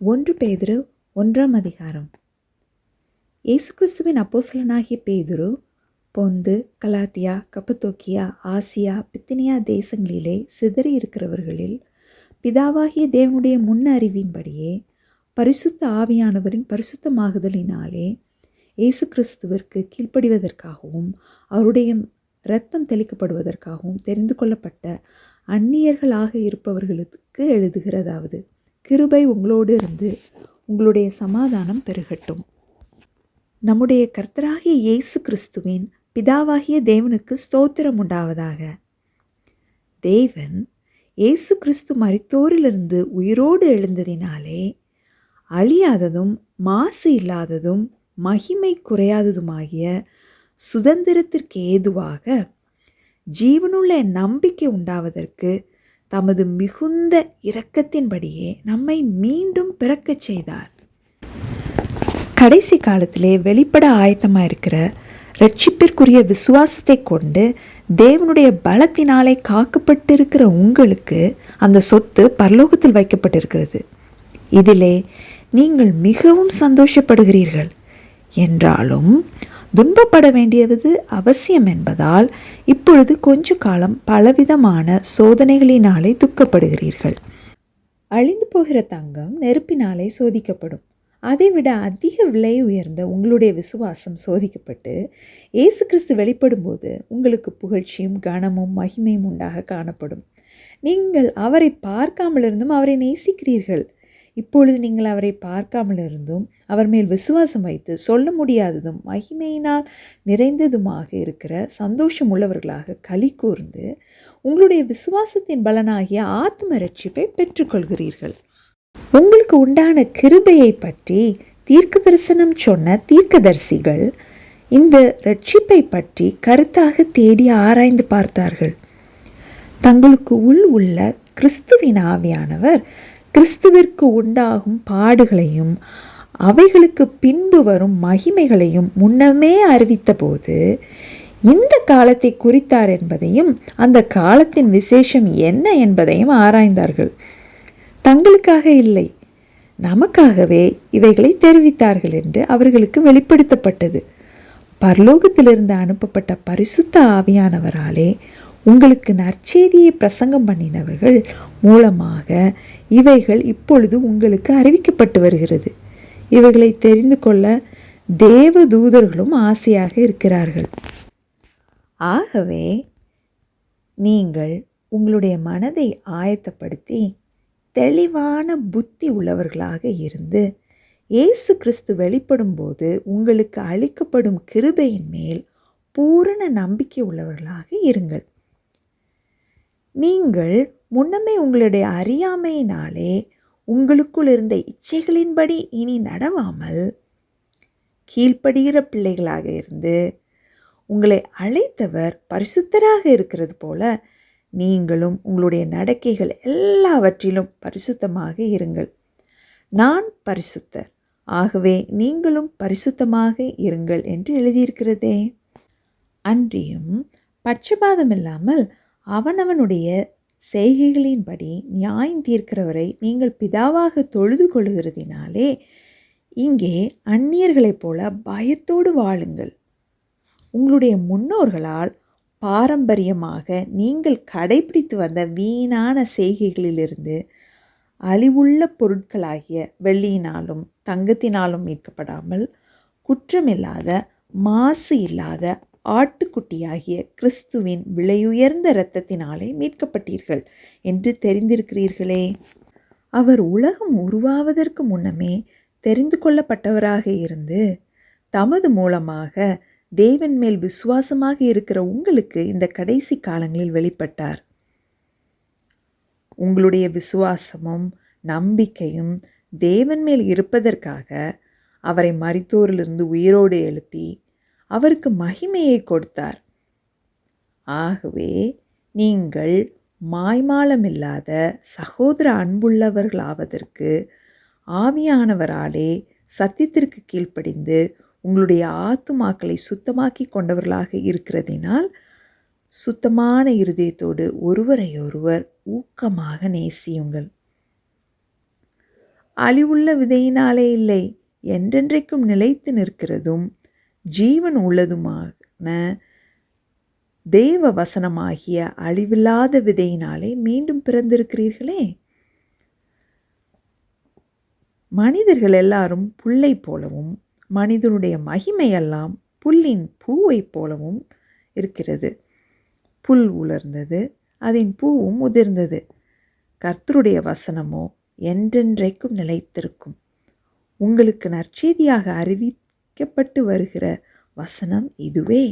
ஒன்று பேதுரு ஒன்றாம் அதிகாரம். இயேசு கிறிஸ்துவின் அப்போசலனாகிய பேதுரு பொந்து கலாத்தியா கப்பத்தோக்கியா ஆசியா பித்தினியா தேசங்களிலே சிதறி இருக்கிறவர்களில் பிதாவாகிய தேவனுடைய முன் அறிவின்படியே பரிசுத்த ஆவியானவரின் பரிசுத்தமாகுதலினாலே இயேசு கிறிஸ்துவிற்கு கீழ்ப்படிவதற்காகவும் அவருடைய இரத்தம் தெளிக்கப்படுவதற்காகவும் தெரிந்து கொள்ளப்பட்ட அந்நியர்களாக இருப்பவர்களுக்கு எழுதுகிறதாவது. கிருபை உங்களோடு இருந்து உங்களுடைய சமாதானம் பெருகட்டும். நம்முடைய கர்த்தராகிய இயேசு கிறிஸ்துவின் பிதாவாகிய தேவனுக்கு ஸ்தோத்திரம் உண்டாவதாக. தேவன் இயேசு கிறிஸ்து மறித்தோரிலிருந்து உயிரோடு எழுந்ததினாலே அழியாததும் மாசு இல்லாததும் மகிமை குறையாததுமாகிய சுதந்திரத்திற்கு ஏதுவாக ஜீவனுள்ள நம்பிக்கை உண்டாவதற்கு தமது மிகுந்த இரக்கத்தின்படியே நம்மை மீண்டும் பிறக்கச் செய்தார். கடைசி காலத்திலே வெளிப்பட ஆயத்தமாக இருக்கிற ரட்சிப்பிற்குரிய விசுவாசத்தை கொண்டு தேவனுடைய பலத்தினாலே காக்கப்பட்டிருக்கிற உங்களுக்கு அந்த சொத்து பரலோகத்தில் வைக்கப்பட்டிருக்கிறது. இதிலே நீங்கள் மிகவும் சந்தோஷப்படுகிறீர்கள். என்றாலும் துன்பப்பட வேண்டியது அவசியம் என்பதால் இப்பொழுது கொஞ்ச காலம் பலவிதமான சோதனைகளினாலே துக்கப்படுகிறீர்கள். அழிந்து போகிற தங்கம் நெருப்பினாலே சோதிக்கப்படும். அதைவிட அதிக விலை உயர்ந்த உங்களுடைய விசுவாசம் சோதிக்கப்பட்டு இயேசு கிறிஸ்து வெளிப்படும்போது உங்களுக்கு புகழ்ச்சியும் கனமும் மகிமையும் உண்டாக காணப்படும். நீங்கள் அவரை பார்க்காமலிருந்தும் அவரை நேசிக்கிறீர்கள். இப்பொழுது நீங்கள் அவரை பார்க்காமல் இருந்தும் அவர் மேல் விசுவாசம் வைத்து சொல்ல முடியாததும் மகிமையினால் நிறைந்ததுமாக இருக்கிற சந்தோஷம் உள்ளவர்களாக களி கூர்ந்து உங்களுடைய விசுவாசத்தின் பலனாகிய ஆத்ம ரட்சிப்பை பெற்றுக்கொள்கிறீர்கள். உங்களுக்கு உண்டான கிருபையை பற்றி தீர்க்க தரிசனம் சொன்ன தீர்க்கதரிசிகள் இந்த ரட்சிப்பை பற்றி கருத்தாக தேடி ஆராய்ந்து பார்த்தார்கள். தங்களுக்கு உள் உள்ள கிறிஸ்துவின் ஆவியானவர் கிறிஸ்துவிற்கு உண்டாகும் பாடுகளையும் அவைகளுக்கு பின்பு வரும் மகிமைகளையும் முன்னமே அறிவித்தபோது இந்த காலத்தை குறித்தார் என்பதையும் அந்த காலத்தின் விசேஷம் என்ன என்பதையும் ஆராய்ந்தார்கள். தங்களுக்காக இல்லை நமக்காகவே இவைகளை தெரிவித்தார்கள் என்று அவர்களுக்கு வெளிப்படுத்தப்பட்டது. பரலோகத்திலிருந்து அனுப்பப்பட்ட பரிசுத்த ஆவியானவராலே உங்களுக்கு நற்செய்தியை பிரசங்கம் பண்ணினவர்கள் மூலமாக இவைகள் இப்பொழுது உங்களுக்கு அறிவிக்கப்பட்டு வருகிறது. இவைகளை தெரிந்து கொள்ள தேவ தூதர்களும் ஆசையாக இருக்கிறார்கள். ஆகவே நீங்கள் உங்களுடைய மனதை ஆயத்தப்படுத்தி தெளிவான புத்தி உள்ளவர்களாக இருந்து இயேசு கிறிஸ்து வெளிப்படும்போது உங்களுக்கு அளிக்கப்படும் கிருபையின் மேல் பூரண நம்பிக்கை உள்ளவர்களாக இருங்கள். நீங்கள் முன்னமே உங்களுடைய அறியாமையினாலே உங்களுக்குள் இருந்த இச்சைகளின்படி இனி நடவாமல் கீழ்ப்படுகிற பிள்ளைகளாக இருந்து உங்களை அழைத்தவர் பரிசுத்தராக இருக்கிறது போல நீங்களும் உங்களுடைய நடக்கைகள் எல்லாவற்றிலும் பரிசுத்தமாக இருங்கள். நான் பரிசுத்தர். ஆகவே நீங்களும் பரிசுத்தமாக இருங்கள் என்று எழுதியிருக்கிறதே. அன்றியும் பட்சபாதம் இல்லாமல் அவனவனுடைய செய்கைகளின்படி நியாயம் தீர்க்கிறவரை நீங்கள் பிதாவாக தொழுது கொள்கிறதினாலே இங்கே அந்நியர்களைப் போல பயத்தோடு வாழுங்கள். உங்களுடைய முன்னோர்களால் பாரம்பரியமாக நீங்கள் கடைபிடித்து வந்த வீணான செய்கைகளிலிருந்து அழிவுள்ள பொருட்களாகிய வெள்ளியினாலும் தங்கத்தினாலும் மீட்கப்படாமல் குற்றமில்லாத மாசு இல்லாத ஆட்டுக்குட்டியாகிய கிறிஸ்துவின் விலையுயர்ந்த இரத்தத்தினாலே மீட்கப்பட்டீர்கள் என்று தெரிந்திருக்கிறீர்களே. அவர் உலகம் உருவாவதற்கு முன்னமே தெரிந்து கொள்ளப்பட்டவராக இருந்து தமது மூலமாக தேவன் மேல் விசுவாசமாக இருக்கிற உங்களுக்கு இந்த கடைசி காலங்களில் வெளிப்பட்டார். உங்களுடைய விசுவாசமும் நம்பிக்கையும் தேவன் மேல் இருப்பதற்காக அவரை மறித்தோரிலிருந்து உயிரோடு எழுப்பி அவருக்கு மகிமையை கொடுத்தார். ஆகவே நீங்கள் மாய்மாலமில்லாத சகோதர அன்புள்ளவர்களாவதற்கு ஆவியானவராலே சத்தியத்திற்கு கீழ்ப்படிந்து உங்களுடைய ஆத்துமாக்களை சுத்தமாக்கி கொண்டவர்களாக இருக்கிறதினால் சுத்தமான இருதயத்தோடு ஒருவரையொருவர் ஊக்கமாக நேசியுங்கள். அழிவுள்ள விதையினாலே இல்லை என்றென்றைக்கும் நிலைத்து நிற்கிறதும் ஜீவன் உள்ளதுமான தேவ வசனமாகிய அழிவில்லாத விதையினாலே மீண்டும் பிறந்திருக்கிறீர்களே. மனிதர்கள் எல்லாரும் புல்லை போலவும் மனிதனுடைய மகிமையெல்லாம் புல்லின் பூவைப் போலவும் இருக்கிறது. புல் உலர்ந்தது அதன் பூவும் உதிர்ந்தது. கர்த்தருடைய வசனமோ என்றென்றைக்கும் நிலைத்திருக்கும். உங்களுக்கு நற்செய்தியாக அறிவிக்கப்பட்டு வருகிற வசனம் இதுவே.